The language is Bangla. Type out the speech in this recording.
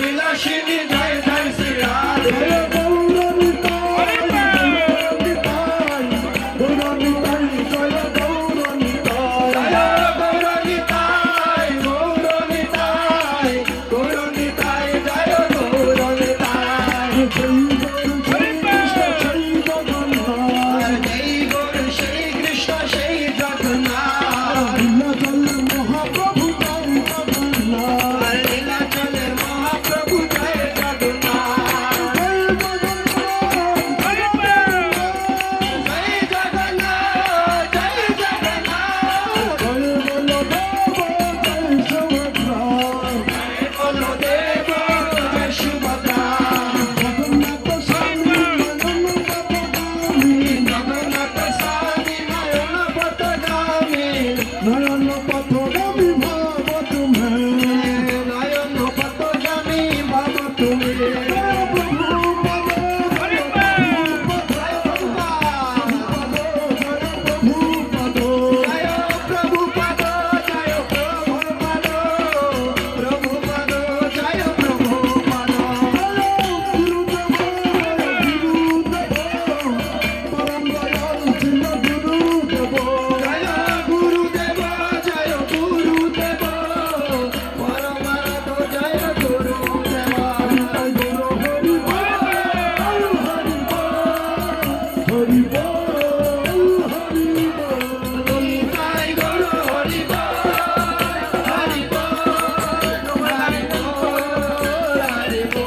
Bilasini Joy Joy Shri Radhe Thank you. তুলে